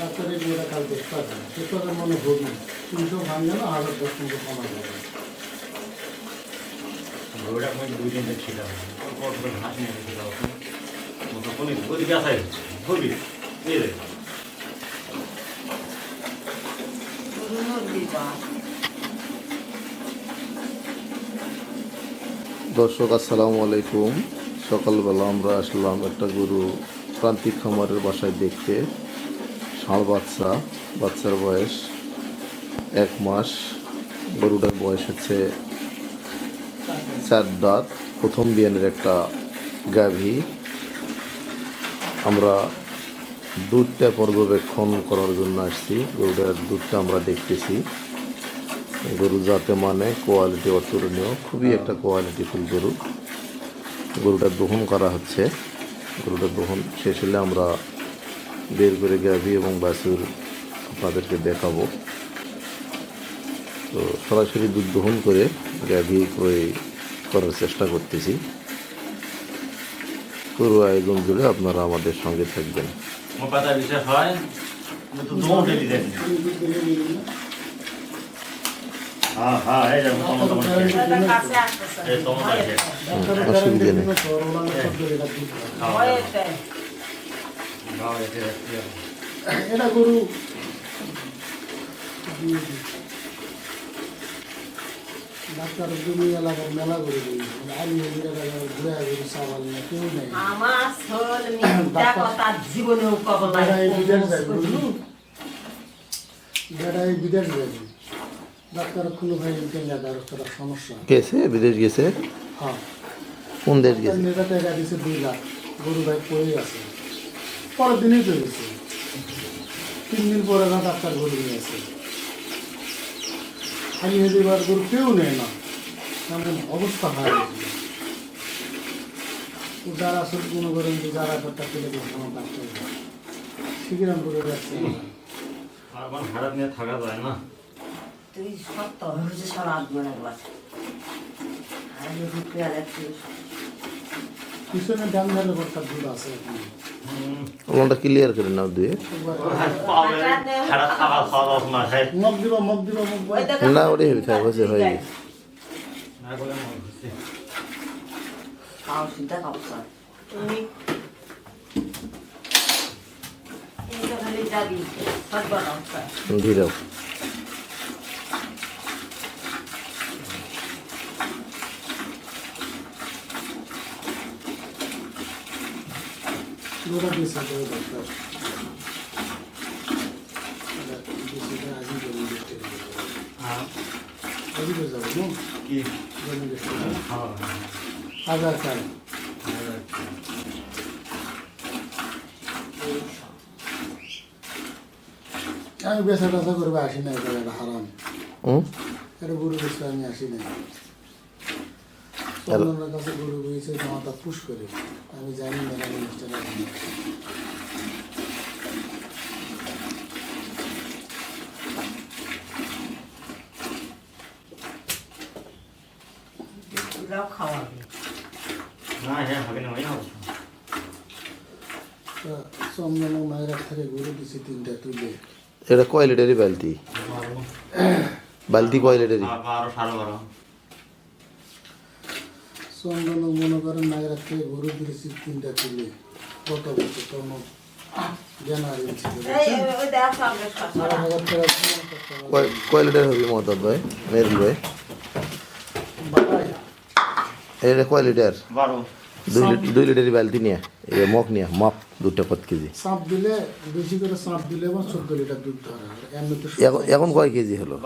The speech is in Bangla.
ডাক্তারের মেয়েরা কাল দেখতে পাবে সে কথা মনে হবি তিনশো ভাঙবে না হাজার দশ কমা যাবে। দুই ছিল নিয়ে এই দর্শক আসসালামু আলাইকুম। সকালবেলা আমরা আসলাম একটা গরু প্রান্তিক খামারের বাসায় দেখতে। ষাঁড় বাচ্চা, বাচ্চার বয়স এক মাস। গরুটার বয়স হচ্ছে চার দাঁত। প্রথম বিয়ানের একটা গাভী। আমরা দুধটা পর্যবেক্ষণ করার জন্য আসছি। গরুটার দুধটা আমরা দেখতেছি। গরু যাতে মানে কোয়ালিটি অতুলনীয়, খুবই একটা কোয়ালিটিফুল গরু। গরুটা দহন করা হচ্ছে। গরুটা দহন শেষ হলে আমরা বের করে গাভী এবং বাছুর আপনাদেরকে দেখাবো। তো সরাসরি দুধ দহন করে গাভী ক্রয় করার চেষ্টা করতেছি। পুরো আয়োজন জুড়ে আপনারা আমাদের সঙ্গে থাকবেন। হয় হ্যাঁ হ্যাঁ অসুবিধা নেই। এটা গরু। ডাক্তার জমি এলাকার মেলা করে দিই আমি ঘুরে গরু সাবাল না কেউ নেই। বেড়াই বিদেশ যায় ডাক্তার খুলে ভাই কেন ডাক্তার সমস্যা। গেছে বিদেশ গেছে? হ্যাঁ। কোন দেশ গেছে? নেতা টাকা দিছে দুই লাখ। গরু ভাই পড়ে আছে। পরের দিনই তো গেছে তিন দিন পরে না ডাক্তার গরু নিয়ে আসে। খালি এবার গরু কেউ নেয় না। এমন অবস্থা হয়। যারা আসলে মনে করেন যে যারা দিচ্ছে আমার ডাক্তার শিখিরাম করে যাচ্ছে। আমার নিয়ে থাকা যায় না। তুই সত্য হয়েছে সারা আত্মন একবার। আর যদি একটু পিছনে ডান ধারে একটা দুধ আছে। ওটা ক্লিয়ার করে নাও দুয়ে। না মগ দিবা মগ দিবা মগ ওই দিবা। দেখো না ওটাই হয়ে থাকে হয়েছে হয়ে গেছে। না বলে মন খুশি খাও সিদ্ধা খাও স্যার তুমি তুমি তো খালি যাবি সব বানাও স্যার ধীরাও দুটা পিস আছে ওই ডাক্তার ডিসিটা আজই জমি দেখতে হ্যাঁ আজই করে যাব নো কি জমি দেখতে খাওয়া হাজার চার আমি বেচা টেচা করবে আসি না এটা একটা হারাম হুম এটা গরু বেচতে আমি আসি না চন্দনের কাছে গরু বেয়েছে জামাটা পুশ করে। আমি জানি না আমি অনুষ্ঠানে হ্যাঁ এটা কয় লিটারি বালতি? বালতি কয় লিটারি বারো সাড়ে বারো। চন্দন মনে করেন মায়ের থেকে গরু দিয়েছি তিনটা তুলে। কত বছর তখন। কয় লিটার হবে মহতাব ভাই মেরুল ভাই? এটা কয় লিটার? দুই লিটার বালতি নিয়ে এই মগ নিয়ে মাপ দুটা কত কেজি। সাপ দিলে বেশি করে সাপ দিলে এবং চোদ্দ লিটার দুধ ধরে এখন এখন কয় কেজি হলো?